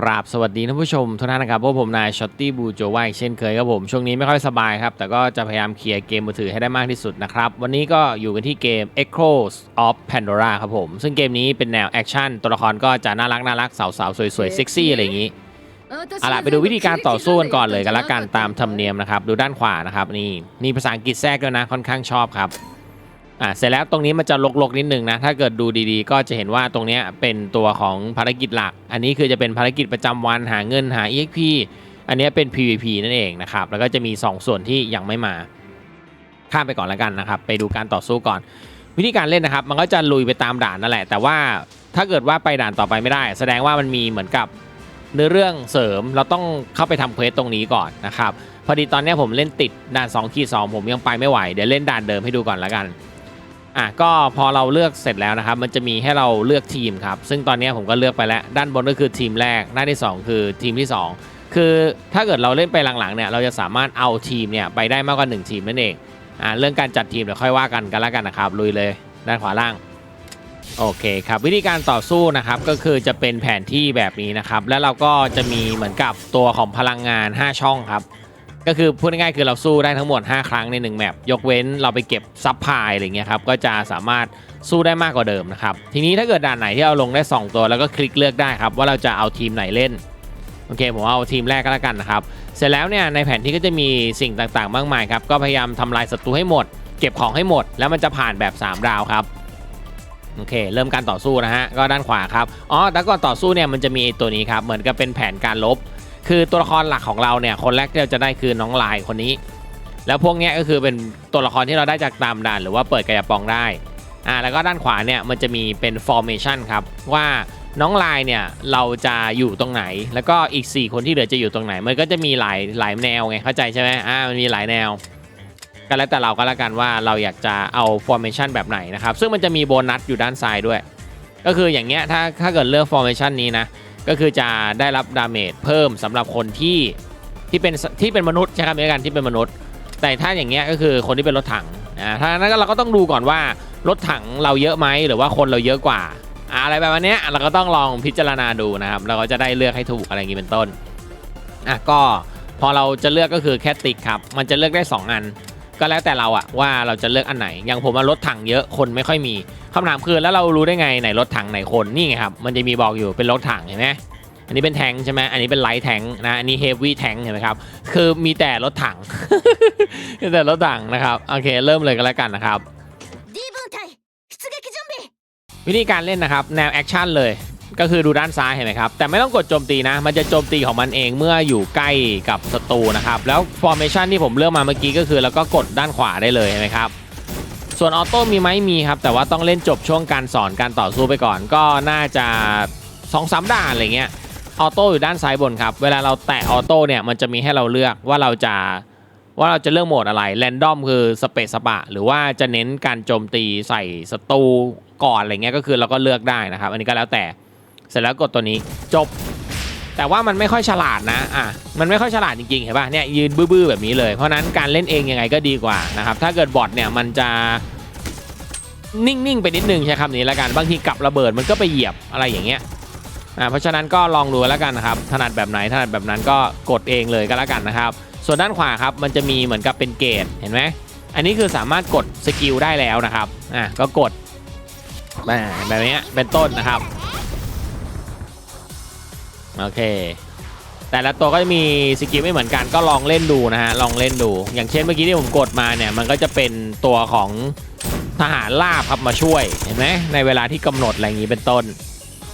กราบสวัสดีท่านผู้ชมทุกท่านนะครับพวกผมนายช็อตตี้บูโจว่าอีกเช่นเคยครับผมช่วงนี้ไม่ค่อยสบายครับ แต่ก็จะพยายามเคลียร์เกมมือถือให้ได้มากที่สุดนะครับ วันนี้ก็อยู่กันที่เกม Echoes of Pandora ครับผม ซึ่งเกมนี้เป็นแนวแอคชั่นตัวละครก็จะน่ารักน่ารักสาวๆ สวยๆ เซ็กซี่อะไรอย่างนี้เอาล่ะไปดูวิธีการต่อสู้กันก่อนเลยกันละกันตามธรรมเนียมนะครับดูด้านขวานะครับนี่มีภาษาอังกฤษแทรกด้วยนะค่อนข้างชอบครับ อ่าเสร็จแล้วตรงนี้มันจะลกๆนิดนึงนะ ถ้าเกิดดูดีๆ ก็จะเห็นว่าตรงนี้เป็นตัวของภารกิจหลัก อันนี้คือจะเป็นภารกิจประจำวันหาเงินหา EXP อันนี้เป็น PVP นั่นเองนะครับ แล้วก็จะมี 2 ส่วนที่ยังไม่มาข้ามไปก่อนแล้วกันนะครับ ไปดูการต่อสู้ก่อน วิธีการเล่นนะครับ มันก็จะลุยไปตามด่านนั่นแหละ แต่ว่าถ้าเกิดว่าไปด่านต่อไปไม่ได้ แสดงว่ามันมีเหมือนกับเนื้อเรื่องเสริมเราต้องเข้าไปทำเควสตรงนี้ก่อนนะครับพอดีตอนนี้ผมเล่นติดด่าน2ขีด2ผมยังไปไม่ไหวเดี๋ยวเล่นด่านเดิมให้ดูก่อนแล้วกัน อะก็พอเราเลือกเสร็จแล้วนะครับ มันจะมีให้เราเลือกทีมครับ ซึ่งตอนนี้ผมก็เลือกไปแล้ว ด้านบนก็คือทีมแรกหน้านที่ 2 คือทีมที่ 2 คือถ้าเกิดเราเล่นไปหลังๆเนี่ยเราจะสามารถเอาทีมเนี่ยไปได้มากกว่า 1 ทีมนั่นเองอ่าเรื่องการจัดทีมเดี๋ยวค่อยว่ากันกันแล้วกันนะครับลุยเลยด้านขวาล่างโอเคครับวิธีการต่อสู้นะครับก็คือจะเป็นแผนที่แบบนี้นะครับ แล้วเราก็จะมีเหมือนกับตัวของพลังงาน 5 ช่องครับ ก็คือพูดง่ายๆคือเราสู้ได้ทั้งหมด 5 ครั้งใน 1 แมปยกเว้นเราไปเก็บซับพลายอะไรเงี้ยครับก็จะสามารถสู้ได้มากกว่าเดิมนะครับ ทีนี้ถ้าเกิดด่านไหนที่เราลงได้ 2 ตัวแล้วก็คลิกเลือกได้ครับ ว่าเราจะเอาทีมไหนเล่นโอเคผมเอาทีมแรกก็แล้วกันนะครับ เสร็จแล้วเนี่ยในแผนที่ก็จะมีสิ่งต่างๆ มากมายครับก็พยายามทำลายศัตรูให้หมด เก็บของให้หมด แล้วมันจะผ่านแบบ 3 ดาวครับโอเค เริ่มการต่อสู้นะฮะก็ด้านขวาครับอ๋อแล้วก่อนต่อสู้เนี่ยมันจะมีตัวนี้ครับเหมือนกับเป็นแผนการลบ คือตัวละครหลักของเราเนี่ยคนแรกที่เราจะได้คือน้องลายคนนี้ แล้วพวกนี้ก็คือเป็นตัวละครที่เราได้จากตามด่านหรือว่าเปิดกระยาปองได้อ่าแล้วก็ด้านขวาเนี่ยมันจะมีเป็น formation ครับว่าน้องลายเนี่ยเราจะอยู่ตรงไหน แล้วก็อีก 4 คนที่เหลือจะอยู่ตรงไหน มันก็จะมีหลายหลายแนวไงเข้าใจใช่ไหมอ่ามันมีหลายแนวก็แล้วแต่เราก็แล้วกันว่าเราอยากจะเอา formation แบบไหนนะครับ ซึ่งมันจะมีโบนัสอยู่ด้านซ้ายด้วย ก็คืออย่างเงี้ยถ้าถ้าเกิดเลือก formation นี้นะ ก็คือจะได้รับดาเมจเพิ่มสำหรับคนที่ที่เป็นที่เป็นมนุษย์ใช่ครับในการที่เป็นมนุษย์ แต่ถ้าอย่างเงี้ยก็คือคนที่เป็นรถถังอ่าถ้านั้นก็เราก็ต้องดูก่อนว่ารถถังเราเยอะไหมหรือว่าคนเราเยอะกว่า อะไรแบบนี้เราก็ต้องลองพิจารณาดูนะครับ เราก็จะได้เลือกให้ถูกอะไรอย่างงี้เป็นต้นอะก็พอเราจะเลือกก็คือแค่ติ๊กครับ มันจะเลือกได้สองอัน ก็แล้วแต่เราอะว่าเราจะเลือกอันไหน อย่างผมอะรถถังเยอะคนไม่ค่อยมีคำถามคือแล้วเรารู้ได้ไงไหนรถถังไหนคนนี่ไงครับมันจะมีบอกอยู่เป็นรถถังเห็นไหมอันนี้เป็นแทงใช่ไหมอันนี้เป็นไลท์แทงนะ อันนี้เฮฟวี่แทงเห็นไหมครับ คือมีแต่รถถัง มีแต่รถถังนะครับ โอเค เริ่มเลยก็แล้วกันนะครับ วิธีการเล่นนะครับ แนวแอคชั่นเลย ก็คือดูด้านซ้ายเห็นไหมครับ แต่ไม่ต้องกดโจมตีนะ มันจะโจมตีของมันเองเมื่ออยู่ใกล้กับศัตรูนะครับ แล้ว formation ที่ผมเลือกมาเมื่อกี้ก็คือแล้วก็กดด้านขวาได้เลยเห็นไหมครับ ส่วนออโต้มีไหมมีครับ แต่ว่าต้องเล่นจบช่วงการสอนการต่อสู้ไปก่อน ก็น่าจะ2อสด่านอะไรเงี้ย ออโต้อยู่ด้านซ้ายบนครับ เวลาเราแตะออโต้เนี่ยมันจะมีให้เราเลือกว่าเราจะว่าเราจะเลือกโหมดอะไรแรนดอมคือสเปซสปะ หรือว่าจะเน้นการโจมตีใส่ศัตรูก่อนอะไรเงี้ยก็คือเราก็เลือกได้นะครับ อันนี้ก็แล้วแต่ เสร็จแล้วกดตัวนี้จบ แต่ว่ามันไม่ค่อยฉลาดนะอะมันไม่ค่อยฉลาดจริงๆเห็นป่ะเนี่ยยืนบื้อๆแบบนี้เลยเพราะนั้นการเล่นเองยังไงก็ดีกว่านะครับถ้าเกิดบอทเนี่ยมันจะนิ่งๆไปนิดนึงใช้คำนี้แล้วกันบางทีกลับระเบิดมันก็ไปเหยียบอะไรอย่างเงี้ยอ่าเพราะฉะนั้นก็ลองดูแล้วกันนะครับถนัดแบบไหนถนัดแบบนั้นก็กดเองเลยก็แล้วกันนะครับ ส่วนด้านขวาครับมันจะมีเหมือนกับเป็นเกจเห็นไหมอันนี้คือสามารถกดสกิลได้แล้วนะครับอะก็กดแบบนี้เป็นต้นนะครับ โอเค แต่ละตัวก็จะมีสกิลไม่เหมือนกันก็ลองเล่นดูนะฮะลองเล่นดู อย่างเช่นเมื่อกี้ที่ผมกดมาเนี่ยมันก็จะเป็นตัวของทหารล่าบครับมาช่วยเห็นไหมในเวลาที่กำหนดอะไรอย่างนี้เป็นต้น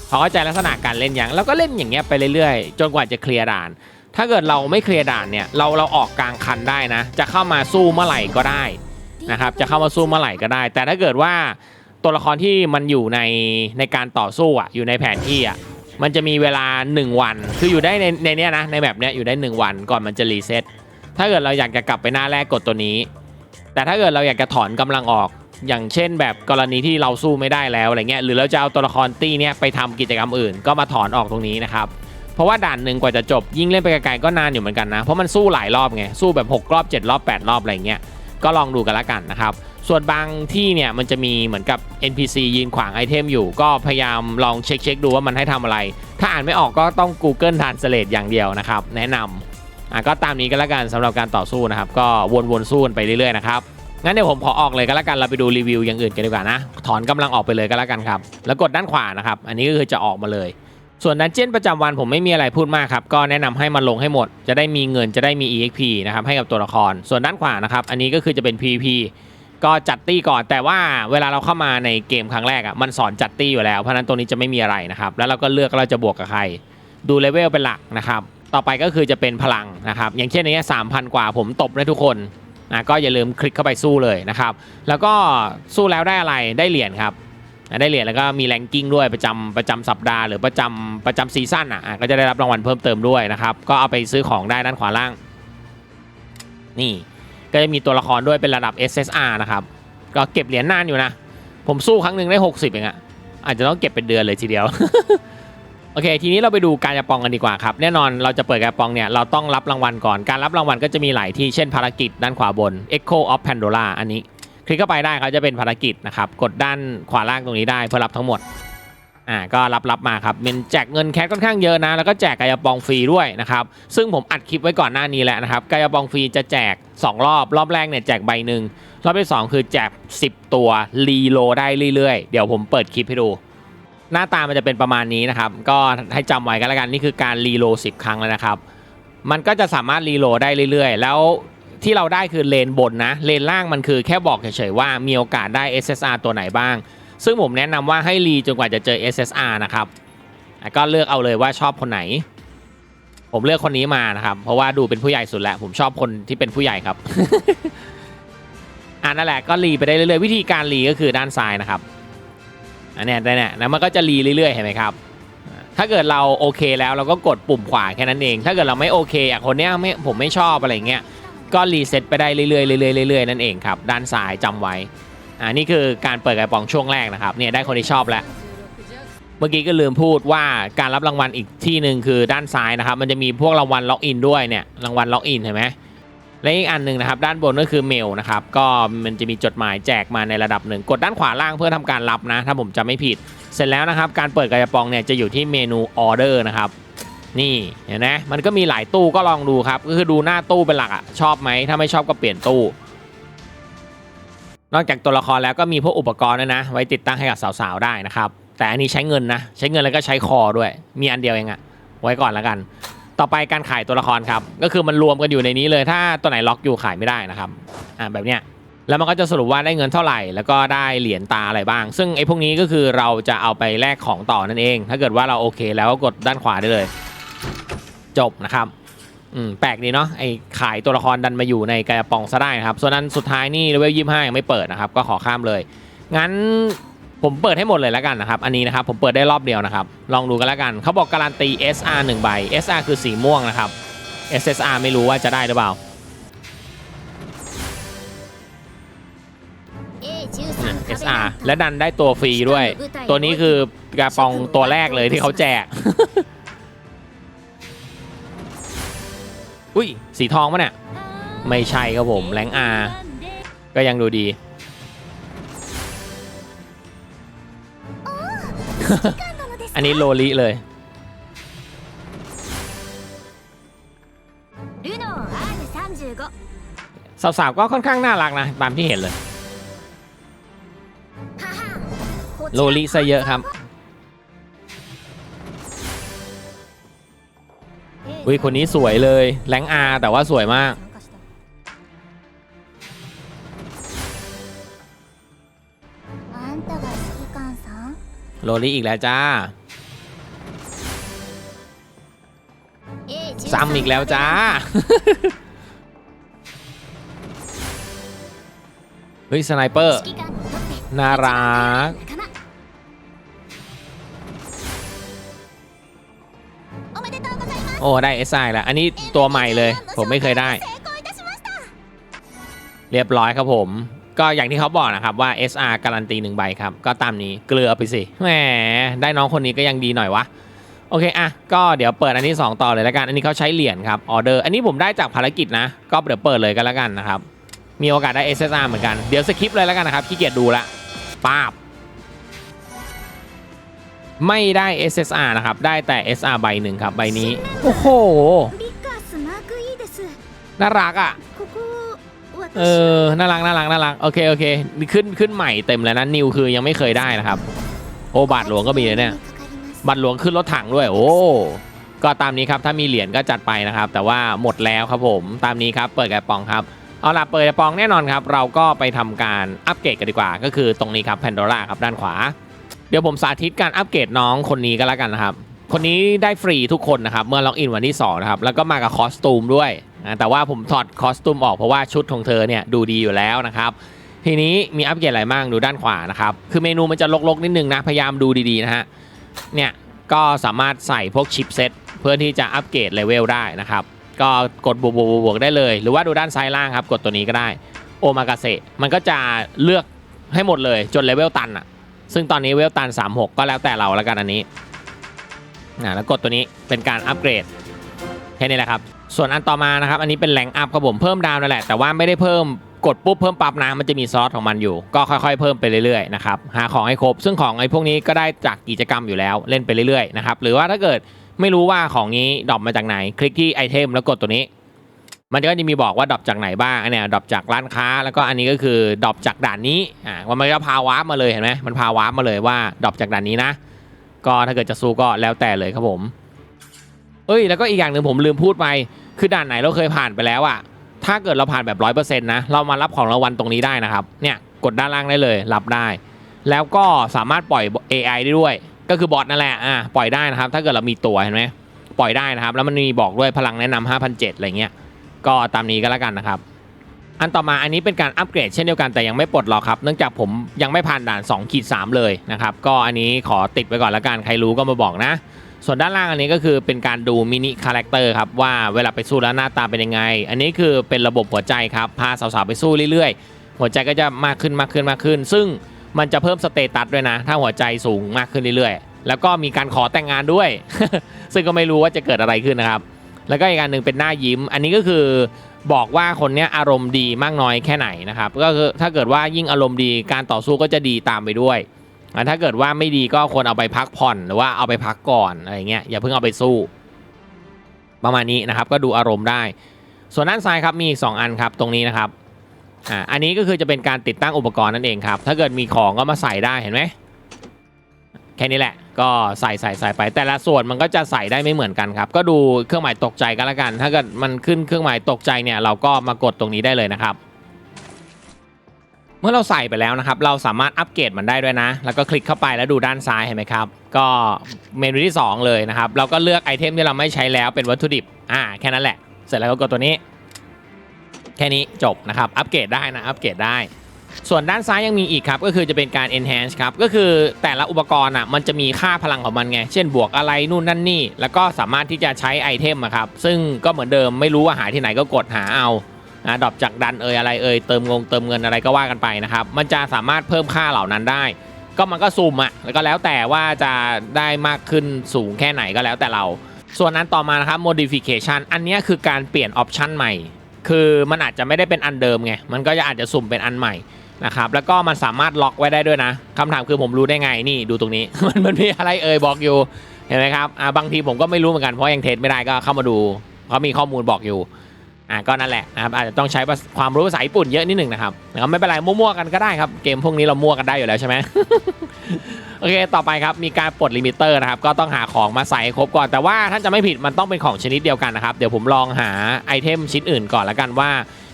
พอเข้าใจลักษณะการเล่นอย่างแล้วก็เล่นอย่างเงี้ยไปเรื่อยๆ จนกว่าจะเคลียร์ด่าน ถ้าเกิดเราไม่เคลียร์ด่านเนี่ยเราเราออกกลางคันได้นะ จะเข้ามาสู้เมื่อไหร่ก็ได้นะครับจะเข้ามาสู้เมื่อไหร่ก็ได้ แต่ถ้าเกิดว่าตัวละครที่มันอยู่ในในการต่อสู้อะอยู่ในแผนที่อะ มันจะมีเวลา 1 วัน คืออยู่ได้ในในเนี้ยนะในแบบเนี้ยอยู่ได้ 1 วันก่อนมันจะรีเซ็ตถ้าเกิดเราอยากจะกลับไปหน้าแรกกดตัวนี้ แต่ถ้าเกิดเราอยากจะถอนกำลังออก อย่างเช่น แบบกรณีที่เราสู้ไม่ได้แล้วอะไรเงี้ยหรือเราจะเอาตัวละครตี้เนี้ยไปทำกิจกรรมอื่น ก็มาถอนออกตรงนี้นะครับเพราะว่าด่านหนึ่งกว่าจะจบยิ่งเล่นไปไกลๆก็นานอยู่เหมือนกันนะเพราะมันสู้หลายรอบไงสู้แบบ 6 รอบ 7 รอบ 8 รอบอะไรเงี้ยก็ลองดูกันละกันนะครับ ส่วนบางที่เนี่ยมันจะมีเหมือนกับ NPC ยืนขวางไอเทมอยู่ ก็พยายามลองเช็คเช็คดูว่ามันให้ทำอะไร ถ้าอ่านไม่ออกก็ต้อง Google Translate อย่างเดียวนะครับ แนะนำอะก็ตามนี้ก็แล้วกันสำหรับการต่อสู้นะครับ ก็วนๆสู้กันไปเรื่อยๆนะครับงั้นเดี๋ยวผมขอออกเลยก็แล้วกันเราไปดูรีวิวอย่างอื่นกันดีกว่านะถอนกำลังออกไปเลยก็แล้วกันครับแล้วกดด้านขวานะครับอันนี้ก็คือจะออกมาเลย ส่วนดันเจี้ยนประจำวันผมไม่มีอะไรพูดมากครับก็แนะนำให้มันลงให้หมด จะได้มีเงินจะได้มี EXP นะครับให้กับตัวละคร ส่วนด้านขวานะครับอันนี้ก็คือจะเป็น PVP ก็จัดตี้ก่อน แต่ว่าเวลาเราเข้ามาในเกมครั้งแรกอะมันสอนจัดตี้อยู่แล้วเพราะนั้นตัวนี้จะไม่มีอะไรนะครับ แล้วเราก็เลือกเราจะบวกกับใคร ดูเลเวลเป็นหลักนะครับ ต่อไปก็คือจะเป็นพลังนะครับ อย่างเช่นในนี้สามพันกว่าผมตบได้ทุกคนนะก็อย่าลืมคลิกเข้าไปสู้เลยนะครับ แล้วก็สู้แล้วได้อะไรได้เหรียญครับได้เหรียญแล้วก็มีแรงกิ้งด้วยประจำประจำสัปดาห์หรือประจำประจำซีซั่นอะก็จะได้รับรางวัลเพิ่มเติมด้วยนะครับ ก็เอาไปซื้อของได้ด้านขวาล่าง นี่ ก็จะมีตัวละครด้วยเป็นระดับ SSR นะครับ ก็เก็บเหรียญนานอยู่นะ ผมสู้ครั้งหนึ่งได้ 60เองอะอาจจะต้องเก็บเป็นเดือนเลยทีเดียว โอเค ทีนี้เราไปดูการกระปองกันดีกว่าครับ แน่นอนเราจะเปิดการปองเนี่ย เราต้องรับรางวัลก่อน การรับรางวัลก็จะมีหลายที่ เช่นภารกิจด้านขวาบน Echo of Pandora อันนี้ คลิกเข้าไปได้เขาจะเป็นภารกิจนะครับ กดด้านขวาล่างตรงนี้ได้เพื่อรับทั้งหมด อ่าก็รับรับมาครับเป็นแจกเงินแคชค่อนข้างเยอะนะ แล้วก็แจกกายปองฟรีด้วยนะครับ ซึ่งผมอัดคลิปไว้ก่อนหน้านี้แหละนะครับกายปองฟรีจะแจก 2 รอบ รอบแรกเนี่ยแจกใบหนึ่งรอบที่ 2 คือแจก 10 ตัวรีโลได้เรื่อยๆ เดี๋ยวผมเปิดคลิปให้ดู หน้าตามันจะเป็นประมาณนี้นะครับ ก็ให้จำไว้กันแล้วกันนี่คือการรีโล10 ครั้งแล้วนะครับ มันก็จะสามารถรีโลได้เรื่อยๆ แล้วที่เราได้คือเลนบนนะเลนล่างมันคือแค่บอกเฉยๆว่ามีโอกาสได้ SSR ตัวไหนบ้าง ซึ่งผมแนะนำว่าให้รีจนกว่าจะเจอ SSR นะครับก็เลือกเอาเลยว่าชอบคนไหน ผมเลือกคนนี้มานะครับ เพราะว่าดูเป็นผู้ใหญ่สุดแล้ว ผมชอบคนที่เป็นผู้ใหญ่ครับอ่านั่นแหละก็รีไปได้เรื่อยๆวิธีการรีก็คือด้านซ้ายนะครับอันนี้ได้เนี่ยแล้วมันก็จะรีเรื่อยๆเห็นไหมครับ ถ้าเกิดเราโอเคแล้วเราก็กดปุ่มขวาแค่นั้นเอง ถ้าเกิดเราไม่โอเคอะคนเนี้ยไม่ผมไม่ชอบอะไรเงี้ยก็รีเซ็ตไปได้เรื่อยๆเรื่อยๆเรื่อยๆนั่นเองครับด้านซ้ายจำไว้ อ่านี่คือการเปิดกระป๋องช่วงแรกนะครับเนี่ยได้คนที่ชอบแล้ว เมื่อกี้ก็ลืมพูดว่าการรับรางวัลอีกที่หนึ่งคือด้านซ้ายนะครับ มันจะมีพวกรางวัลล็อกอินด้วยเนี่ยรางวัลล็อกอินเห็นไหมและอีกอันหนึ่งนะครับด้านบนก็คือเมลนะครับก็มันจะมีจดหมายแจกมาในระดับหนึ่ง กดด้านขวาล่างเพื่อทำการรับนะ ถ้าผมจำไม่ผิด เสร็จแล้วนะครับ การเปิดกระป๋องเนี่ยจะอยู่ที่เมนูออเดอร์นะครับนี่เห็นไหมมันก็มีหลายตู้ก็ลองดูครับก็คือดูหน้าตู้เป็นหลักอะชอบไหมถ้าไม่ชอบก็เปลี่ยนตู้ นอกจากตัวละครแล้วก็มีพวกอุปกรณ์ด้วยนะ ไว้ติดตั้งให้กับสาวๆได้นะครับ แต่อันนี้ใช้เงินนะ ใช้เงินแล้วก็ใช้คอด้วย มีอันเดียวเองอะไว้ก่อนแล้วกัน ต่อไปการขายตัวละครครับ ก็คือมันรวมกันอยู่ในนี้เลย ถ้าตัวไหนล็อกอยู่ขายไม่ได้นะครับ อ่าแบบเนี้ย แล้วมันก็จะสรุปว่าได้เงินเท่าไหร่ แล้วก็ได้เหรียญตาอะไรบ้าง ซึ่งไอ้พวกนี้ก็คือเราจะเอาไปแลกของต่อนั่นเอง ถ้าเกิดว่าเราโอเค แล้วก็กดด้านขวาได้เลย จบนะครับ อืมแปลกดีเนาะไอ้ขายตัวละครดันมาอยู่ในกายปองซะได้นะครับ ส่วนนั้นสุดท้ายนี่เลเวลยี่ห้ายังไม่เปิดนะครับ ก็ขอข้ามเลย งั้นผมเปิดให้หมดเลยแล้วกันนะครับ อันนี้นะครับผมเปิดได้รอบเดียวนะครับ ลองดูกันแล้วกัน เขาบอกการันตี SR 1ใบ SR คือสีม่วงนะครับ SSR ไม่รู้ว่าจะได้หรือเปล่า A13 SR และดันได้ตัวฟรีด้วย ตัวนี้คือกระปองตัวแรกเลยที่เขาแจก อุ้ยสีทองปะเนี่ยไม่ใช่ครับผมแรงอาก็ยังดูดี อันนี้โลลิเลยสาวๆก็ค่อนข้างน่ารักนะ ตามที่เห็นเลย โลลิซะเยอะครับ อุ้ย คนนี้สวยเลยแรงอาแต่ว่าสวยมาก あんたが指揮官さん โลลิอีกแล้วจ้า A13 ซ้ำอีกแล้วจ้า เฮ้ย สไนเปอร์ 指揮官にとって น่ารัก โอ้ได้เอสไอแล้วอันนี้ตัวใหม่เลย ผมไม่เคยได้ เรียบร้อยครับผม ก็อย่างที่เขาบอกนะครับว่า SR การันตีหนึ่งใบครับ ก็ตามนี้เกลือไปสิแหมได้น้องคนนี้ก็ยังดีหน่อยวะโอเคอะก็เดี๋ยวเปิดอันที่ 2 ต่อเลยแล้วกัน อันนี้เขาใช้เหรียญครับออเดอร์ อันนี้ผมได้จากภารกิจนะ ก็เดี๋ยวเปิดเลยก็แล้วกันนะครับ มีโอกาสได้ SSR เหมือนกัน เดี๋ยวสคริปเลยแล้วกันนะครับขี้เกียจดูละป้าบ ไม่ได้ SSR นะครับ ได้แต่ SR ใบหนึ่งครับ ใบนี้ โอ้โห น่ารักอะ เออ น่ารัก น่ารัก น่ารัก โอเค โอเค ขึ้น ขึ้นใหม่เต็มแล้วนะ นิวคือยังไม่เคยได้นะครับ โอ้ บาทหลวงก็มีเลยเนี่ยบัตรหลวงขึ้นรถถังด้วย โอ้ ก็ตามนี้ครับ ถ้ามีเหรียญก็จัดไปนะครับ แต่ว่าหมดแล้วครับผม ตามนี้ครับ เปิดกระป๋องครับ เอาล่ะ เปิดกระป๋องแน่นอนครับ เราก็ไปทำการอัปเกรดกันดีกว่า ก็คือตรงนี้ครับแพนดอร่าครับ ด้านขวา เดี๋ยวผมสาธิตการอัปเกรดน้องคนนี้ก็แล้วกันนะครับ คนนี้ได้ฟรีทุกคนนะครับ เมื่อล็อกอินวันที่2นะครับ แล้วก็มากับคอสตูมด้วยนะแต่ว่าผมถอดคอสตูมออกเพราะว่าชุดของเธอเนี่ยดูดีอยู่แล้วนะครับ ทีนี้มีอัปเกรดอะไรบ้างดูด้านขวานะครับ คือเมนูมันจะลกๆนิดนึงนะ พยายามดูดีๆนะฮะ เนี่ยก็สามารถใส่พวกชิปเซ็ตเพื่อที่จะอัปเกรดเลเวลได้นะครับ ก็กดบวกบวกบวกบวกได้เลย หรือว่าดูด้านซ้ายล่างครับ กดตัวนี้ก็ได้ โอมากาเซมันก็จะเลือกให้หมดเลยจนเลเวลตันอะ ซึ่งตอนนี้เวลตัน 36 ก็แล้วแต่เราแล้วกันอันนี้นะแล้วกดตัวนี้เป็นการอัปเกรดแค่นี้แหละครับ ส่วนอันต่อมานะครับ อันนี้เป็นแรงอัพครับผมเพิ่มดาวนั่นแหละ แต่ว่าไม่ได้เพิ่มกดปุ๊บเพิ่มปั๊บนะมันจะมีซอสของมันอยู่ ก็ค่อยๆ เพิ่มไปเรื่อยๆนะครับหาของให้ครบ ซึ่งของไอ้พวกนี้ก็ได้จากกิจกรรมอยู่แล้วเล่นไปเรื่อยๆนะครับหรือว่าถ้าเกิดไม่รู้ว่าของนี้ดรอปมาจากไหน คลิกที่ไอเทมแล้วกดตัวนี้ มันก็จะมีบอกว่าดรอปจากไหนบ้างอันเนี้ยดรอปจากร้านค้า แล้วก็อันนี้ก็คือดรอปจากด่านนี้อ่ามันก็พาวาร์ปมาเลยเห็นไหมมันพาวาร์ปมาเลยว่าดรอปจากด่านนี้นะ ก็ถ้าเกิดจะสู้ก็แล้วแต่เลยครับผม เอ้ยแล้วก็อีกอย่างหนึ่งผมลืมพูดไปคือด่านไหนเราเคยผ่านไปแล้วอะถ้าเกิดเราผ่านแบบร้อยเปอร์เซ็นต์นะเรามารับของรางวัลตรงนี้ได้นะครับเนี่ยกดด้านล่างได้เลยรับได้ แล้วก็สามารถปล่อย AI ได้ด้วย ก็คือบอทนั่นแหละอ่าปล่อยได้นะครับ ถ้าเกิดเรามีตัวเห็นไหมปล่อยได้นะครับ แล้วมันมีบอกด้วยพลังแนะนำ5,007อะไรเงี้ย ก็ตามนี้ก็แล้วกันนะครับอันต่อมาอันนี้เป็นการอัปเกรดเช่นเดียวกันแต่ยังไม่ปลดหรอกครับเนื่องจากผมยังไม่ผ่านด่าน2ขีด3เลยนะครับก็อันนี้ขอติดไว้ก่อนแล้วกันใครรู้ก็มาบอกนะ ส่วนด้านล่างอันนี้ก็คือเป็นการดูมินิคาแรคเตอร์ครับว่าเวลาไปสู้แล้วหน้าตาเป็นยังไง อันนี้คือเป็นระบบหัวใจครับพาสาวๆไปสู้เรื่อยๆ หัวใจก็จะมากขึ้นมากขึ้นมากขึ้น ซึ่งมันจะเพิ่มสเตตัสด้วยนะ ถ้าหัวใจสูงมากขึ้นเรื่อยๆ แล้วก็มีการขอแต่งงานด้วย ซึ่งก็ไม่รู้ว่าจะเกิดอะไรขึ้นนะครับ แล้วก็อีกอันหนึ่งเป็นหน้ายิ้ม อันนี้ก็คือบอกว่าคนนี้อารมณ์ดีมากน้อยแค่ไหนนะครับก็คือถ้าเกิดว่ายิ่งอารมณ์ดีการต่อสู้ก็จะดีตามไปด้วยอ่ถ้าเกิดว่าไม่ดีก็ควรเอาไปพักผ่อนหรือว่าเอาไปพักก่อนอะไรเงี้ยอย่าเพิ่งเอาไปสู้ ประมาณนี้นะครับ ก็ดูอารมณ์ได้ ส่วนด้านซ้ายครับมีอีกสองอันครับตรงนี้นะครับอ่าอันนี้ก็คือจะเป็นการติดตั้งอุปกรณ์นั่นเองครับ ถ้าเกิดมีของก็มาใส่ได้เห็นไหมแค่นี้แหละ ก็ใส่ใส่ใส่ไป แต่ละส่วนมันก็จะใส่ได้ไม่เหมือนกันครับ ก็ดูเครื่องหมายตกใจกันละกัน ถ้าเกิดมันขึ้นเครื่องหมายตกใจเนี่ยเราก็มากดตรงนี้ได้เลยนะครับ เมื่อเราใส่ไปแล้วนะครับ เราสามารถอัปเกรดมันได้ด้วยนะ แล้วก็คลิกเข้าไปแล้วดูด้านซ้ายเห็นไหมครับ ก็เมนูที่ 2 เลยนะครับ เราก็เลือกไอเทมที่เราไม่ใช้แล้วเป็นวัตถุดิบอ่าแค่นั้นแหละ เสร็จแล้วก็กดตัวนี้ แค่นี้จบนะครับ อัปเกรดได้นะ อัปเกรดได้ ส่วนด้านซ้ายยังมีอีกครับก็คือจะเป็นการ enhance ครับก็คือแต่ละอุปกรณ์อะมันจะมีค่าพลังของมันไง เช่นบวกอะไรนู่นนั่นนี่ แล้วก็สามารถที่จะใช้ไอเทมครับซึ่งก็เหมือนเดิมไม่รู้ว่าหาที่ไหนก็กดหาเอาดรอปจากดันเอยอะไรเอยเติมงงเติมเงินอะไรก็ว่ากันไปนะครับมันจะสามารถเพิ่มค่าเหล่านั้นได้ ก็มันก็ซูมอะแล้วก็แล้วแต่ว่าจะได้มากขึ้นสูงแค่ไหนก็แล้วแต่เรา ส่วนนั้นต่อมานะครับ modification อันนี้คือการเปลี่ยนออปชันใหม่ คือมันอาจจะไม่ได้เป็นอันเดิมไงมันก็จะอาจจะสุ่มเป็นอันใหม่ นะครับแล้วก็มันสามารถล็อกไว้ได้ด้วยนะคำถามคือผมรู้ได้ไงนี่ดูตรงนี้ มันมันมีอะไรเอ่ยบอกอยู่เห็นไหมครับอ่าบางทีผมก็ไม่รู้เหมือนกันเพราะยังเทสไม่ได้ก็เข้ามาดูเขามีข้อมูลบอกอยู่อ่าก็นั่นแหละนะครับอาจจะต้องใช้ความรู้ภาษาญี่ปุ่นเยอะนิดหนึ่งนะครับนะครับไม่เป็นไรมั่วๆกันก็ได้ครับเกมพวกนี้เรามั่วกันได้อยู่แล้วใช่ไหมโอเคต่อไปครับมีการปลดลิมิเตอร์นะครับก็ต้องหาของมาใส่ครบก่อนแต่ว่าท่านจะไม่ผิดมันต้องเป็นของชนิดเดียวกันนะครับเดี๋ยวผมลองหาไอเทมชิ้นอื่นก่อนละกันว่า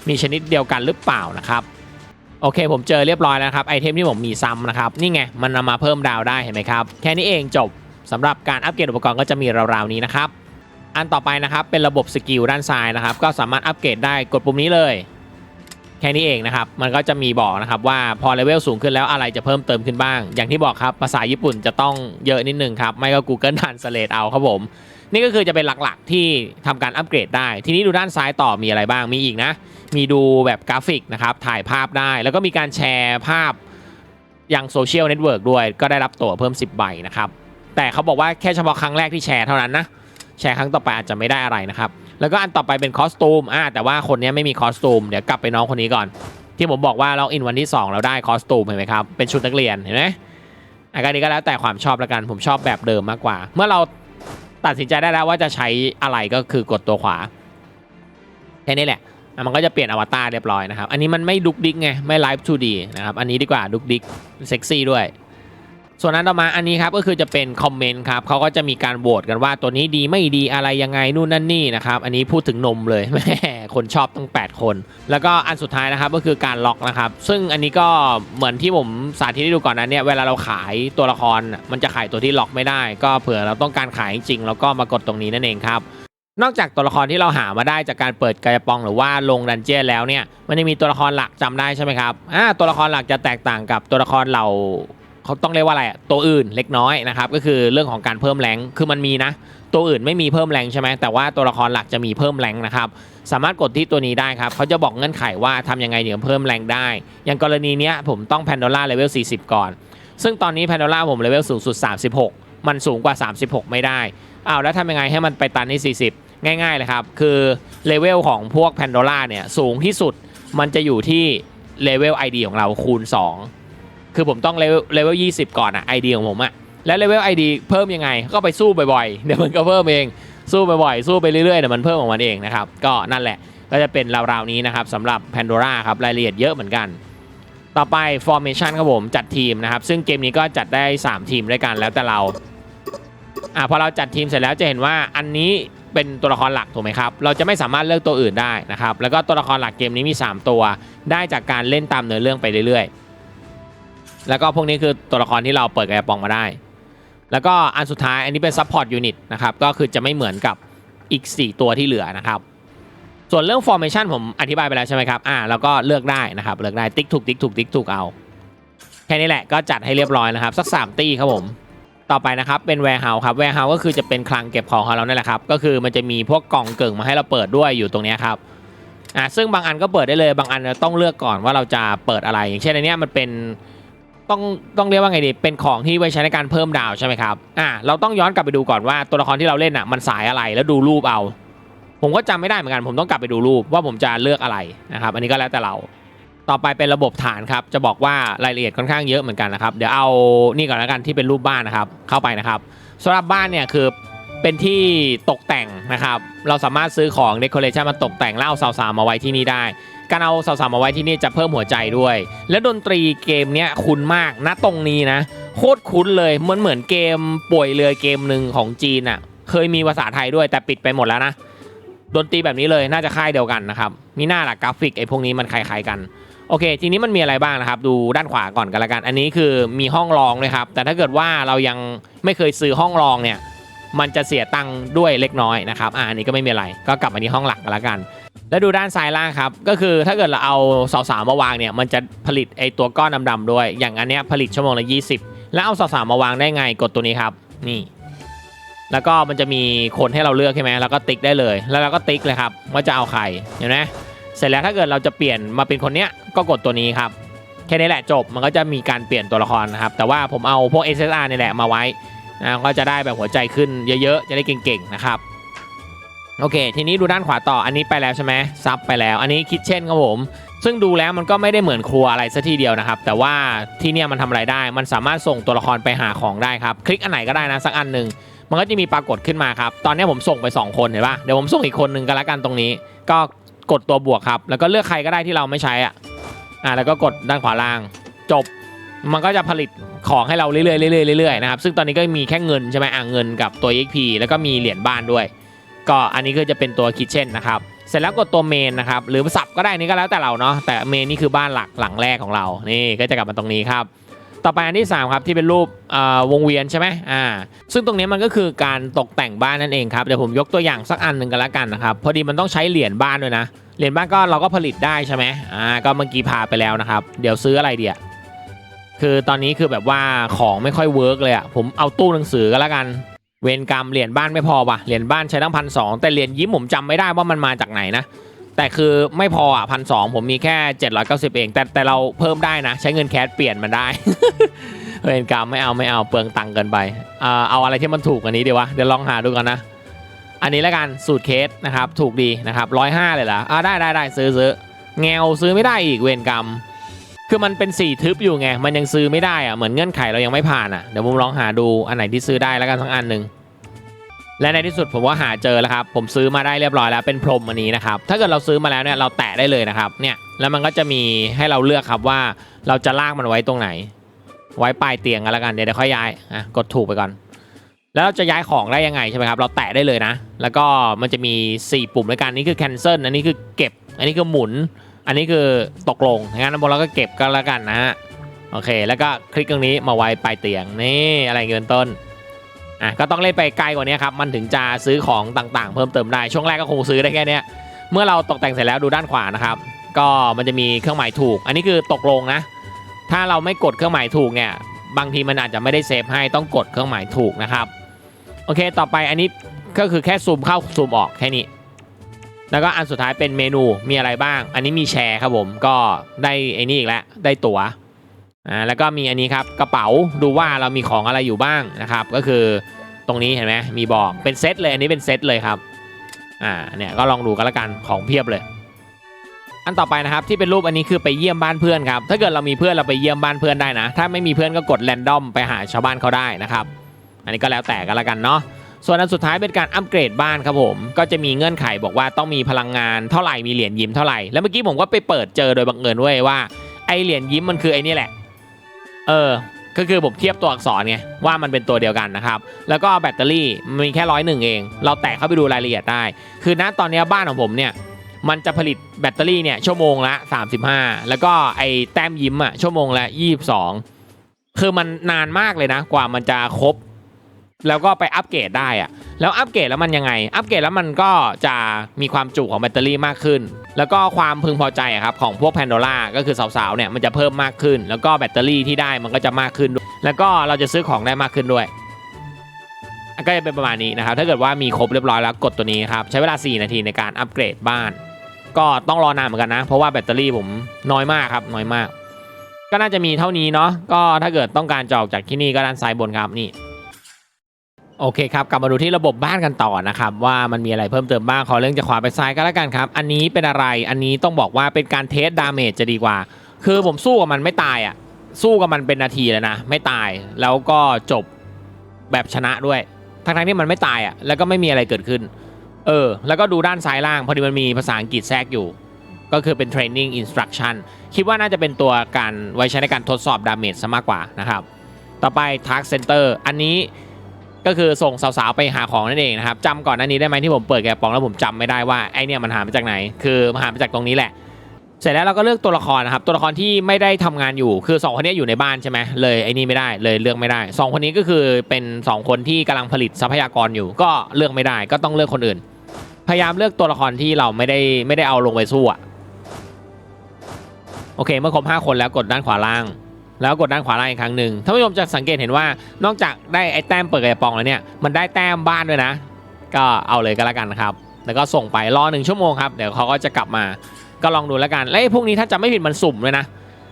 มีชนิดเดียวกันหรือเปล่านะครับ โอเค ผมเจอเรียบร้อยแล้วครับไอเทมที่ผมมีซ้ำนะครับนี่ไงมันนำมาเพิ่มดาวได้เห็นไหมครับแค่นี้เองจบสำหรับการอัปเกรดอุปกรณ์ก็จะมีราวๆนี้นะครับอันต่อไปนะครับเป็นระบบสกิลด้านซ้ายนะครับก็สามารถอัปเกรดได้กดปุ่มนี้เลยแค่นี้เองนะครับมันก็จะมีบอกนะครับว่าพอเลเวลสูงขึ้นแล้วอะไรจะเพิ่มเติมขึ้นบ้าง อย่างที่บอกครับภาษาญี่ปุ่นจะต้องเยอะนิดนึงครับไม่ก็ Google Translate เอาครับผมนี่ก็คือจะเป็นหลักๆที่ทำการอัปเกรดได้ ทีนี้ดูด้านซ้ายต่อมีอะไรบ้างมีอีกนะ มีดูแบบกราฟิกนะครับถ่ายภาพได้ แล้วก็มีการแชร์ภาพยังโซเชียลเน็ตเวิร์กด้วย ก็ได้รับตั๋วเพิ่ม 10 ใบนะครับ แต่เขาบอกว่าแค่เฉพาะครั้งแรกที่แชร์เท่านั้นนะ แชร์ครั้งต่อไปอาจจะไม่ได้อะไรนะครับ แล้วก็อันต่อไปเป็นคอสตูมอ่าแต่ว่าคนนี้ไม่มีคอสตูม เดี๋ยวกลับไปน้องคนนี้ก่อน ที่ผมบอกว่าล็อกอินวันที่ 2 เราได้คอสตูมเห็นไหมครับ เป็นชุดนักเรียนเห็นไหมอันนี้ก็แล้วแต่ความชอบละกัน ผมชอบแบบเดิมมากกว่า เมื่อเราตัดสินใจได้แล้วว่าจะใช้อะไรก็คือกดตัวขวาแค่นี้แหละ มันก็จะเปลี่ยนอวตารเรียบร้อยนะครับ อันนี้มันไม่ดุกดิกไง ไม่ไลฟ์ 2D นะครับ อันนี้ดีกว่าดุกดิกเซ็กซี่ด้วย ส่วนนั้นต่อมาอันนี้ครับก็คือจะเป็นคอมเมนต์ครับเขาก็จะมีการโหวตกันว่าตัวนี้ดีไม่ดีอะไรยังไงนู่นนั่นนี่นะครับ อันนี้พูดถึงนมเลยแม่คนชอบตั้ง 8 คน แล้วก็อันสุดท้ายนะครับก็คือการล็อกนะครับ ซึ่งอันนี้ก็เหมือนที่ผมสาธิตให้ดูก่อนนั้นเนี่ยเวลาเราขายตัวละครมันจะขายตัวที่ล็อกไม่ได้ ก็เผื่อเราต้องการขายจริงๆแล้วก็มากดตรงนี้นั่นเองครับ นอกจากตัวละครที่เราหามาได้จากการเปิดกายปองหรือว่าลงดันเจี้ยนแล้วเนี่ยมันจะมีตัวละครหลักจำได้ใช่ไหมครับอ่าตัวละครหลักจะแตกต่างกับตัวละครเหล่าเขาต้องเรียกว่าอะไรอะตัวอื่นเล็กน้อยนะครับก็คือเรื่องของการเพิ่มแรงคือมันมีนะ ตัวอื่นไม่มีเพิ่มแรงใช่ไหมแต่ว่าตัวละครหลักจะมีเพิ่มแรงนะครับสามารถกดที่ตัวนี้ได้ครับเขาจะบอกเงื่อนไขว่าทำยังไงถึงเพิ่มแรงได้ อย่างกรณีเนี้ยผมต้องแพนโดล่าเลเวล40 ก่อน ซึ่งตอนนี้แพนโดล่าผมเลเวลสูงสุด 36 มันสูงกว่า 36 ไม่ได้ อ้าวแล้วทำยังไงให้มันไปตันที่ 40 ง่ายๆเลยครับ คือเลเวลของพวกแพนโดล่าเนี่ยสูงที่สุดมันจะอยู่ที่เลเวล ID ของเราคูณ 2 คือผมต้องเลเวลเลเวล20 ก่อนอะ ID ของผมอะแล้วเลเวล ID เพิ่มยังไง ก็ไปสู้บ่อยๆ เดี๋ยวมันก็เพิ่มเอง สู้บ่อยๆ สู้ไปเรื่อยๆเดี๋ยวมันเพิ่มของมันเองนะครับ ก็นั่นแหละ ก็จะเป็นราวๆนี้นะครับสำหรับ Pandora ครับ รายละเอียดเยอะเหมือนกัน ต่อไป Formation ครับผม จัดทีมนะครับ ซึ่งเกมนี้ก็จัดได้ 3 ทีมด้วยกันแล้วแต่เรา อ่าพอเราจัดทีมเสร็จแล้วจะเห็นว่าอันนี้เป็นตัวละครหลักถูกไหมครับ เราจะไม่สามารถเลือกตัวอื่นได้นะครับ แล้วก็ตัวละครหลักเกมนี้มี 3 ตัว ได้จากการเล่นตามเนื้อเรื่องไปเรื่อยๆ แล้วก็พวกนี้คือตัวละครที่เราเปิดกระป๋องมาได้ แล้วก็อันสุดท้ายอันนี้เป็น Support Unit นะครับ ก็คือจะไม่เหมือนกับอีก 4 ตัวที่เหลือนะครับ ส่วนเรื่อง Formation ผมอธิบายไปแล้วใช่ไหมครับ อ่า แล้วก็เลือกได้นะครับ เลือกได้ติ๊กถูกติ๊กถูกติ๊กถูกเอา แค่นี้แหละก็จัดให้เรียบร้อยนะครับ สัก3ตี้ครับผม ต่อไปนะครับเป็น warehouse ครับ warehouse ก็คือจะเป็นคลังเก็บของของเรานั่นแหละครับก็คือมันจะมีพวกกล่องเกิ่งมาให้เราเปิดด้วยอยู่ตรงนี้ครับอ่าซึ่งบางอันก็เปิดได้เลยบางอันเราต้องเลือกก่อนว่าเราจะเปิดอะไร อย่างเช่นอันนี้มันเป็นต้องต้องเรียกว่าไงดีเป็นของที่ไว้ใช้ในการเพิ่มดาวใช่ไหมครับอ่าเราต้องย้อนกลับไปดูก่อนว่าตัวละครที่เราเล่นอะมันสายอะไรแล้วดูรูปเอา ผมก็จำไม่ได้เหมือนกัน ผมต้องกลับไปดูรูปว่าผมจะเลือกอะไรนะครับอันนี้ก็แล้วแต่เรา ต่อไปเป็นระบบฐานครับ จะบอกว่ารายละเอียดค่อนข้างเยอะเหมือนกันนะครับ เดี๋ยวเอานี่ก่อนแล้วกันที่เป็นรูปบ้านนะครับ เข้าไปนะครับสำหรับบ้านเนี่ยคือเป็นที่ตกแต่งนะครับ เราสามารถซื้อของเดคอเรชันมาตกแต่งแล้วเอาสาวๆมาไว้ที่นี่ได้ การเอาสาวๆมาไว้ที่นี่จะเพิ่มหัวใจด้วย และดนตรีเกมเนี้ยคุ้นมากนะตรงนี้นะ โคตรคุ้นเลยเหมือนเหมือนเกมป่วยเรือเกมหนึ่งของจีนอะ เคยมีภาษาไทยด้วยแต่ปิดไปหมดแล้วนะดนตรีแบบนี้เลยน่าจะค่ายเดียวกันนะครับ มีหน้าหลักกราฟิกไอ้พวกนี้มันคล้ายๆกัน โอเค ทีนี้มันมีอะไรบ้างนะครับ ดูด้านขวาก่อนกันละกัน อันนี้คือมีห้องรองเลยครับ แต่ถ้าเกิดว่าเรายังไม่เคยซื้อห้องรองเนี่ย มันจะเสียตังค์ด้วยเล็กน้อยนะครับ อ่าอันนี้ก็ไม่มีอะไร ก็กลับมาที่ห้องหลักกันละกัน แล้วดูด้านซ้ายล่างครับ ก็คือถ้าเกิดเราเอาสาวๆมาวางเนี่ย มันจะผลิตไอตัวก้อนดำๆด้วย อย่างอันเนี้ยผลิตชั่วโมงละ 20 แล้วเอาสาวๆมาวางได้ไง กดตัวนี้ครับ นี่ แล้วก็มันจะมีคนให้เราเลือกใช่ไหมแล้วก็ติ๊กได้เลย แล้วเราก็ติ๊กเลยครับ ว่าจะเอาใคร เห็นไหม เสร็จแล้วถ้าเกิดเราจะเปลี่ยนมาเป็นคนเนี้ยก็กดตัวนี้ครับแค่นี้แหละจบมันก็จะมีการเปลี่ยนตัวละครนะครับ แต่ว่าผมเอาพวก SSR นี่แหละมาไว้นะก็จะได้แบบหัวใจขึ้นเยอะๆ จะได้เก่งๆนะครับโอเค ทีนี้ดูด้านขวาต่ออันนี้ไปแล้วใช่ไหมซับไปแล้ว อันนี้คิดเช่นครับผม ซึ่งดูแล้วมันก็ไม่ได้เหมือนครัวอะไรซะทีเดียวนะครับ แต่ว่าที่เนี่ยมันทำอะไรได้ มันสามารถส่งตัวละครไปหาของได้ครับ คลิกอันไหนก็ได้นะสักอันหนึ่งมันก็จะมีปรากฏขึ้นมาครับ ตอนนี้ผมส่งไป 2 คนเห็นปะเดี๋ยวผมส่งอีกคนหนึ่งกันละกันตรงนี้ ก็ กดตัวบวกครับ แล้วก็เลือกใครก็ได้ที่เราไม่ใช้อะอ่าแล้วก็กดด้านขวาล่าง จบ มันก็จะผลิตของให้เราเรื่อยๆเรื่อยๆเรื่อยๆนะครับซึ่งตอนนี้ก็มีแค่เงินใช่ไหมอ่าเงินกับตัว XP แล้วก็มีเหรียญบ้านด้วย ก็อันนี้ก็จะเป็นตัวคิดเช่นนะครับเสร็จแล้วกดตัวเมนนะครับหรือสับก็ได้นี่ก็แล้วแต่เราเนาะแต่เมนนี่คือบ้านหลักหลังแรกของเรานี่ก็จะกลับมาตรงนี้ครับ ต่อไปอันที่ 3 ครับ ที่เป็นรูปวงเวียนใช่ไหมอ่าซึ่งตรงนี้มันก็คือการตกแต่งบ้านนั่นเองครับเดี๋ยวผมยกตัวอย่างสักอันหนึ่งกันละกันนะครับพอดีมันต้องใช้เหรียญบ้านด้วยนะเหรียญบ้านก็เราก็ผลิตได้ใช่ไหมอ่าก็เมื่อกี้พาไปแล้วนะครับ เดี๋ยวซื้ออะไรเดียคือตอนนี้คือแบบว่าของไม่ค่อยเวิร์กเลยอะ่ะผมเอาตู้หนังสือก็แล้วกันเวรกรรมเหรียญบ้านไม่พอว่ะเหรียญบ้านใช้ตั้งพันสองแต่เหรียญยิ้มผมจำไม่ได้ว่ามันมาจากไหนนะ แต่คือไม่พออะพันสองผมมีแค่ 790 เอง แต่แต่เราเพิ่มได้นะ ใช้เงินแคชเปลี่ยนมันได้เวรกรรมไม่เอาไม่เอาเปลืองตังค์เกินไปเอ่อเอาอะไรที่มันถูกกว่านี้ดีวะ เดี๋ยวลองหาดูกันนะ อันนี้แล้วกันสูตรเคสนะครับ ถูกดีนะครับร้อยห้าเลยเหรออ่าได้ได้ได้ซื้อซื้อแงวซื้อไม่ได้อีกเวรกรรม คือมันเป็นสีทึบอยู่ไง มันยังซื้อไม่ได้อะเหมือนเงื่อนไขเรายังไม่ผ่านอะเดี๋ยวผมลองหาดูอันไหนที่ซื้อได้แล้วกันสักอันหนึ่ง และในที่สุดผมก็หาเจอแล้วครับ ผมซื้อมาได้เรียบร้อยแล้วเป็นพรมอันนี้นะครับ ถ้าเกิดเราซื้อมาแล้วเนี่ยเราแตะได้เลยนะครับ เนี่ยแล้วมันก็จะมีให้เราเลือกครับว่าเราจะลากมันไว้ตรงไหน ไว้ปลายเตียงกันแล้วกันเดี๋ยวค่อยย้ายอะกดถูกไปก่อน แล้วเราจะย้ายของได้ยังไงใช่ไหมครับ เราแตะได้เลยนะ แล้วก็มันจะมี 4 ปุ่มด้วยกันนี่คือ cancel อันนี้คือเก็บ อันนี้คือหมุน อันนี้คือตกลงงั้นบนเราก็เก็บก็แล้วกันนะฮะโอเค แล้วก็คลิกตรงนี้มาไว้ปลายเตียงนี่อะไรเงินต้น อะก็ต้องเล่นไปไกลกว่านี้ครับมันถึงจะซื้อของต่างๆ เพิ่มเติมได้ช่วงแรกก็คงซื้อได้แค่เนี้ยเมื่อเราตกแต่งเสร็จแล้วดูด้านขวานะครับ ก็มันจะมีเครื่องหมายถูก อันนี้คือตกลงนะ ถ้าเราไม่กดเครื่องหมายถูกเนี่ยบางทีมันอาจจะไม่ได้เซฟให้ต้องกดเครื่องหมายถูกนะครับโอเค ต่อไปอันนี้ก็คือแค่ซูมเข้าซูมออกแค่นี้ แล้วก็อันสุดท้ายเป็นเมนูมีอะไรบ้าง อันนี้มีแชร์ครับผมก็ได้ไอ้นี่อีกแล้วได้ตั๋ว อ่าแล้วก็มีอันนี้ครับกระเป๋าดูว่าเรามีของอะไรอยู่บ้างนะครับ ก็คือตรงนี้เห็นไหมมีบอกเป็นเซตเลยอันนี้เป็นเซตเลยครับอ่าเนี่ยก็ลองดูกันละกันของเพียบเลย อันต่อไปนะครับที่เป็นรูปอันนี้คือไปเยี่ยมบ้านเพื่อนครับถ้าเกิดเรามีเพื่อนเราไปเยี่ยมบ้านเพื่อนได้นะ ถ้าไม่มีเพื่อนก็กดแรนดอมไปหาชาวบ้านเขาได้นะครับ อันนี้ก็แล้วแต่กันละกันเนาะส่วนอันสุดท้ายเป็นการอัปเกรดบ้านครับผม ก็จะมีเงื่อนไขบอกว่าต้องมีพลังงานเท่าไหร่มีเหรียญยิ้มเท่าไหร่แล้วเมื่อกี้ผมก็ไปเปิดเจอโดยบังเอิญเว้ยว่าไอเหรียญยิ้มมันคือไอนี่แหละ เออก็คือผมเทียบตัวอักษรไงว่ามันเป็นตัวเดียวกันนะครับ แล้วก็แบตเตอรี่มีแค่ร้อยหนึ่งเอง เราแตะเข้าไปดูรายละเอียดได้ คือณตอนนี้บ้านของผมเนี่ยมันจะผลิตแบตเตอรี่เนี่ยชั่วโมงละ 35 แล้วก็ไอ้แต้มยิ้มอะชั่วโมงละ 22 คือมันนานมากเลยนะ กว่ามันจะครบ แล้วก็ไปอัปเกรดได้อะแล้วอัปเกรดแล้วมันยังไง อัปเกรดแล้วมันก็จะมีความจุของแบตเตอรี่มากขึ้น แล้วก็ความพึงพอใจครับของพวกแพนโดล่าก็คือสาวๆเนี่ยมันจะเพิ่มมากขึ้น แล้วก็แบตเตอรี่ที่ได้มันก็จะมากขึ้นด้วยแล้วก็เราจะซื้อของได้มากขึ้นด้วยก็จะเป็นประมาณนี้นะครับ ถ้าเกิดว่ามีครบเรียบร้อยแล้วกดตัวนี้ครับ ใช้เวลา 4 นาทีในการอัปเกรดบ้าน ก็ต้องรอนานเหมือนกันนะ เพราะว่าแบตเตอรี่ผมน้อยมากครับน้อยมาก ก็น่าจะมีเท่านี้เนาะก็ถ้าเกิดต้องการจะออกจากที่นี่ก็ด้านซ้ายบนครับนี่ โอเคครับ กลับมาดูที่ระบบบ้านกันต่อนะครับ ว่ามันมีอะไรเพิ่มเติมบ้างขอเรื่องจากขวาไปซ้ายก็แล้วกันครับ อันนี้เป็นอะไรอันนี้ต้องบอกว่าเป็นการเทสดาเมจจะดีกว่า คือผมสู้กับมันไม่ตายอะสู้กับมันเป็นนาทีเลยนะ ไม่ตายแล้วก็จบแบบชนะด้วย ทั้งๆที่มันไม่ตายอะแล้วก็ไม่มีอะไรเกิดขึ้น เออ แล้วก็ดูด้านซ้ายล่าง พอดีมันมีภาษาอังกฤษแทรกอยู่ ก็คือเป็น training instruction คิดว่าน่าจะเป็นตัวการไว้ใช้ในการทดสอบดาเมจซะมากกว่านะครับต่อไป task center อันนี้ ก็คือส่งสาวๆไปหาของนั่นเองนะครับจำก่อนหน้านี้ได้ไหมที่ผมเปิดแกะปองแล้วผมจำไม่ได้ว่าไอเนี่ยมันหามาจากไหน คือมันหามาจากตรงนี้แหละ เสร็จแล้วเราก็เลือกตัวละครนะครับตัวละครที่ไม่ได้ทำงานอยู่คือ 2 คนนี้อยู่ในบ้านใช่ไหมเลยไอ้นี่ไม่ได้เลยเลือกไม่ได้ 2 คนนี้ก็คือเป็น 2 คนที่กำลังผลิตทรัพยากรอยู่ ก็เลือกไม่ได้ ก็ต้องเลือกคนอื่น พยายามเลือกตัวละครที่เราไม่ได้ไม่ได้เอาลงไปสู้อะโอเค เมื่อครบ5คนแล้วกดด้านขวาล่าง แล้วกดด้านขวาล่างอีกครั้งหนึ่งท่านผู้ชมจะสังเกตเห็นว่านอกจากได้ไอ้แต้มเปิดกระป๋องแล้วเนี่ยมันได้แต้มบ้านด้วยนะ ก็เอาเลยก็แล้วกันครับ แล้วก็ส่งไปรอหนึ่งชั่วโมงครับเดี๋ยวเขาก็จะกลับมาก็ลองดูแล้วกันแล้วไอ้พวกนี้ถ้าจะไม่ผิดมันสุ่มด้วยนะ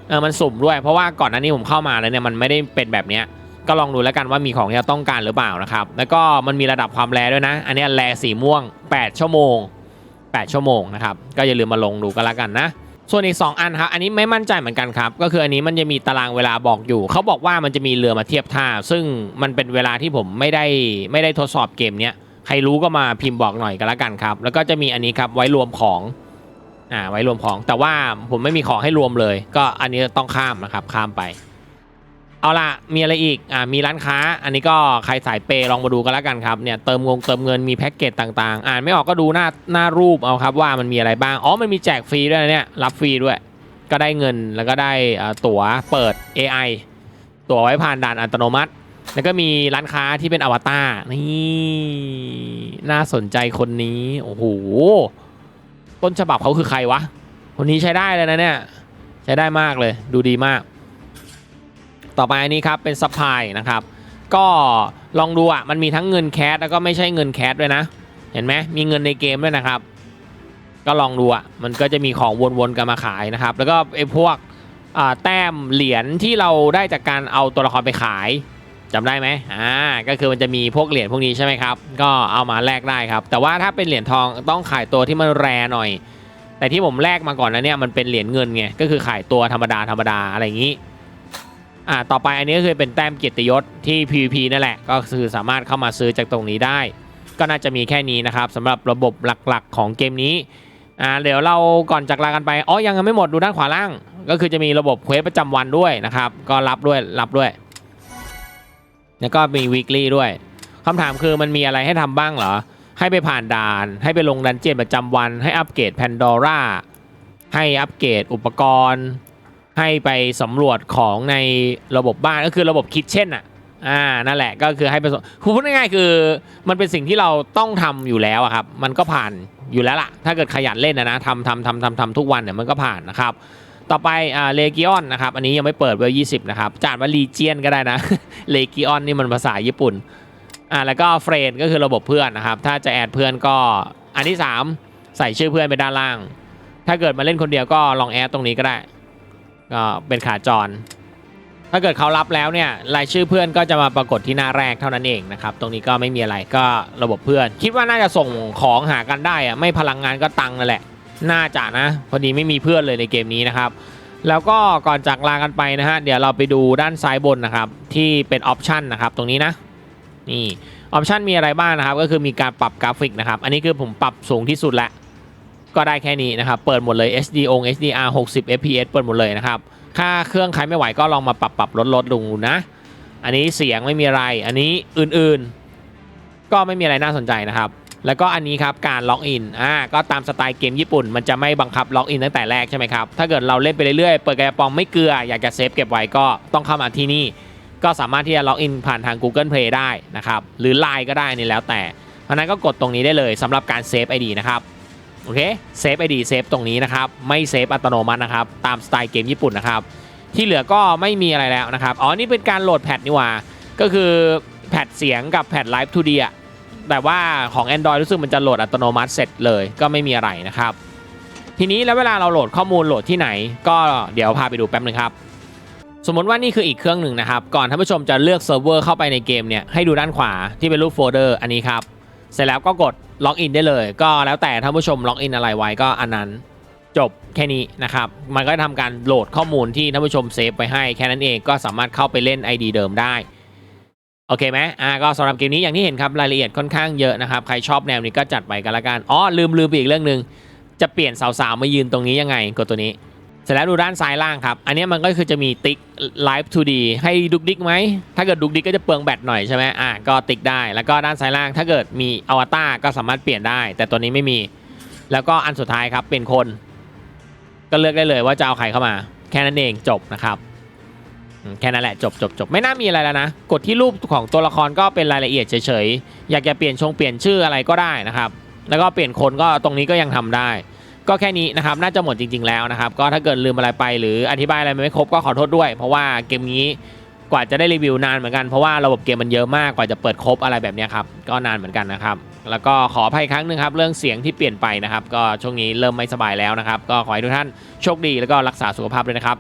เออมันสุ่มด้วย เพราะว่าก่อนหน้านี้ผมเข้ามาแล้วเนี่ยมันไม่ได้เป็นแบบเนี้ยก็ลองดูแล้วกันว่ามีของที่เราต้องการหรือเปล่านะครับ แล้วก็มันมีระดับความแรด้วยนะ อันนี้แรสีม่วง 8 ชั่วโมง 8 ชั่วโมงนะครับ ก็อย่าลืมมาลงดูกันแล้วกันนะ ส่วนอีก 2 อันครับ อันนี้ไม่มั่นใจเหมือนกันครับ ก็คืออันนี้มันจะมีตารางเวลาบอกอยู่ เขาบอกว่ามันจะมีเรือมาเทียบท่า ซึ่งมันเป็นเวลาที่ผมไม่ได้ไม่ได้ทดสอบเกมเนี้ย ใครรู้ก็มาพิมพ์บอกหน่อยก็แล้วกันครับ แล้วก็จะมีอันนี้ครับไว้รวมของ อ่า ไว้รวมของ แต่ว่าผมไม่มีของให้รวมเลย ก็อันนี้ต้องข้ามนะครับ ข้ามไป เอาล่ะมีอะไรอีกอ่ามีร้านค้า อันนี้ก็ใครสายเปย์ลองมาดูกันแล้วกันครับเนี่ยเติมงงเติมเงินมีแพ็กเกจต่างๆ อ่านไม่ออกก็ดูหน้าหน้ารูปเอาครับว่ามันมีอะไรบ้างอ๋อมันมีแจกฟรีด้วยนะเนี่ยรับฟรีด้วย ก็ได้เงินแล้วก็ได้ตั๋วเปิด AI ตั๋วไว้ผ่านด่านอัตโนมัติ แล้วก็มีร้านค้าที่เป็นอวตารนี่น่าสนใจคนนี้โอ้โหต้นฉบับเขาคือใครวะคนนี้ใช้ได้เลยนะเนี่ยใช้ได้มากเลย ดูดีมาก ต่อไปอันนี้ครับเป็นซัพพลายนะครับ ก็ลองดูอะมันมีทั้งเงินแคสแล้วก็ไม่ใช่เงินแคสด้วยนะ เห็นไหมมีเงินในเกมด้วยนะครับ ก็ลองดูอะมันก็จะมีของวนๆกันมาขายนะครับ แล้วก็ไอ้พวกแต้มเหรียญที่เราได้จากการเอาตัวละครไปขายจำได้ไหมอ่า ก็คือมันจะมีพวกเหรียญพวกนี้ใช่ไหมครับ ก็เอามาแลกได้ครับ แต่ว่าถ้าเป็นเหรียญทองต้องขายตัวที่มันแรหน่อย แต่ที่ผมแลกมาก่อนนะเนี่ยมันเป็นเหรียญเงินไง ก็คือขายตัวธรรมดาธรรมดาอะไรอย่างนี้ อ่าต่อไปอันนี้ก็คือเป็นแต้มเกียรติยศที่ PVP นั่นแหละ ก็คือสามารถเข้ามาซื้อจากตรงนี้ได้ ก็น่าจะมีแค่นี้นะครับสำหรับระบบหลักๆของเกมนี้อ่าเดี๋ยวเราก่อนจากลากันไปอ๋อยังไม่หมดดูด้านขวาล่าง ก็คือจะมีระบบเควสประจำวันด้วยนะครับ ก็รับด้วยรับด้วย แล้วก็มี weekly ด้วยคำถามคือมันมีอะไรให้ทำบ้างเหรอ ให้ไปผ่านด่าน ให้ไปลงดันเจียนประจำวัน ให้อัปเกรดแพนดอร่าให้อัปเกรดอุปกรณ์ ให้ไปสำรวจของในระบบบ้านก็คือระบบคิดเช่นอะอ่านั่นแหละก็คือให้ไปคือพูดง่ายๆคือ มันเป็นสิ่งที่เราต้องทำอยู่แล้วครับ มันก็ผ่านอยู่แล้วล่ะ ถ้าเกิดขยันเล่นนะนะทำทำทำทำทำทุกวันเนี่ยมันก็ผ่านนะครับ ต่อไปอ่าเลกิออนนะครับอันนี้ยังไม่เปิดเวล20นะครับจานว่าลีเจียนก็ได้นะเลกิออนนี่มันภาษาญี่ปุ่นอ่าแล้วก็เฟรนก็คือระบบเพื่อนนะครับ ถ้าจะแอดเพื่อนก็อันที่ 3 ใส่ชื่อเพื่อนไปด้านล่าง ถ้าเกิดมาเล่นคนเดียวก็ลองแอดตรงนี้ก็ได้ ก็เป็นขาจร ถ้าเกิดเขารับแล้วเนี่ยรายชื่อเพื่อนก็จะมาปรากฏที่หน้าแรกเท่านั้นเองนะครับ ตรงนี้ก็ไม่มีอะไรก็ระบบเพื่อน คิดว่าน่าจะส่งของหากันได้อะไม่พลังงานก็ตังนั่นแหละ น่าจะนะ พอดีไม่มีเพื่อนเลยในเกมนี้นะครับแล้วก็ก่อนจากลากันไปนะฮะ เดี๋ยวเราไปดูด้านซ้ายบนนะครับ ที่เป็นออปชันนะครับ ตรงนี้นะ นี่ออปชันมีอะไรบ้างนะครับ ก็คือมีการปรับกราฟิกนะครับ อันนี้คือผมปรับสูงที่สุดแล้ว ก็ได้แค่นี้นะครับ เปิดหมดเลย HD อง HDR 60 fps เปิดหมดเลยนะครับ ค่าเครื่องใครไม่ไหวก็ลองมาปรับปรับลดลดลงดูนะ อันนี้เสียงไม่มีอะไร อันนี้อื่นๆ ก็ไม่มีอะไรน่าสนใจนะครับ แล้วก็อันนี้ครับการล็อกอิน อ่า ก็ตามสไตล์เกมญี่ปุ่น มันจะไม่บังคับล็อกอินตั้งแต่แรกใช่ไหมครับ ถ้าเกิดเราเล่นไปเรื่อยๆ เปิดกระป๋องไม่เกลือ อยากจะเซฟเก็บไว้ก็ต้องเข้ามาที่นี่ ก็สามารถที่จะล็อกอินผ่านทาง Google Play ได้นะครับ หรือ Line ก็ได้นี่แล้วแต่ เพราะฉะนั้นก็กดตรงนี้ได้เลยสำหรับการเซฟ ID นะครับ โอเคเซฟ ID เซฟตรงนี้นะครับ ไม่เซฟอัตโนมัตินะครับ ตามสไตล์เกมญี่ปุ่นนะครับ ที่เหลือก็ไม่มีอะไรแล้วนะครับ อ๋อ นี่เป็นการโหลดแพทนี่ว่า ก็คือแพทเสียงกับแพทไลฟ์ 2D อะแต่ว่าของ Android รู้สึกมันจะโหลดอัตโนมัติเสร็จเลย ก็ไม่มีอะไรนะครับ ทีนี้แล้วเวลาเราโหลดข้อมูลโหลดที่ไหน ก็เดี๋ยวพาไปดูแป๊บนึงครับ สมมติว่านี่คืออีกเครื่องหนึ่งนะครับ ก่อนท่านผู้ชมจะเลือกเซิร์ฟเวอร์เข้าไปในเกมเนี่ย ให้ดูด้านขวาที่เป็นรูปโฟลเดอร์อันนี้ครับ เสร็จแล้วก็กดล็อกอินได้เลย ก็แล้วแต่ท่านผู้ชมล็อกอินอะไรไว้ก็อันนั้นจบแค่นี้นะครับ มันก็ทำการโหลดข้อมูลที่ท่านผู้ชมเซฟไปให้แค่นั้นเองก็สามารถเข้าไปเล่น ID เดิมได้ โอเคไหมอ่าก็สำหรับเกมนี้อย่างที่เห็นครับรายละเอียดค่อนข้างเยอะนะครับ ใครชอบแนวนี้ก็จัดไปกันละกันอ๋อลืมลืมไปอีกเรื่องหนึ่งจะเปลี่ยนสาวๆมายืนตรงนี้ยังไงกดตัวนี้ เสร็จแล้วดูด้านซ้ายล่างครับ อันนี้มันก็คือจะมีติ๊ก Live 2D ให้ดุกดิกไหม ถ้าเกิดดุกดิกก็จะเปลืองแบตหน่อยใช่ไหมอะก็ติ๊กได้ แล้วก็ด้านซ้ายล่าง ถ้าเกิดมีอวตารก็สามารถเปลี่ยนได้ แต่ตัวนี้ไม่มี แล้วก็อันสุดท้ายครับเป็นคน ก็เลือกได้เลยว่าจะเอาใครเข้ามา แค่นั้นเองจบนะครับ แค่นั้นแหละจบจบจบไม่น่ามีอะไรแล้วนะ กดที่รูปของตัวละครก็เป็นรายละเอียดเฉยๆ อยากจะเปลี่ยนชงเปลี่ยนชื่ออะไรก็ได้นะครับ แล้วก็เปลี่ยนคนก็ตรงนี้ก็ยังทำได้ ก็แค่นี้นะครับน่าจะหมดจริง ๆแล้วนะครับก็ถ้าเกิดลืมอะไรไปหรืออธิบายอะไรไม่ครบก็ขอโทษด้วย เพราะว่าเกมนี้กว่าจะได้รีวิวนานเหมือนกันเพราะว่าระบบเกมมันเยอะมากกว่าจะเปิดครบอะไรแบบนี้ครับก็นานเหมือนกันนะครับแล้วก็ขออภัยครั้งหนึ่งครับเรื่องเสียงที่เปลี่ยนไปนะครับก็ช่วงนี้เริ่มไม่สบายแล้วนะครับก็ขอให้ทุกท่านโชคดีแล้วก็รักษาสุขภาพด้วยนะครับ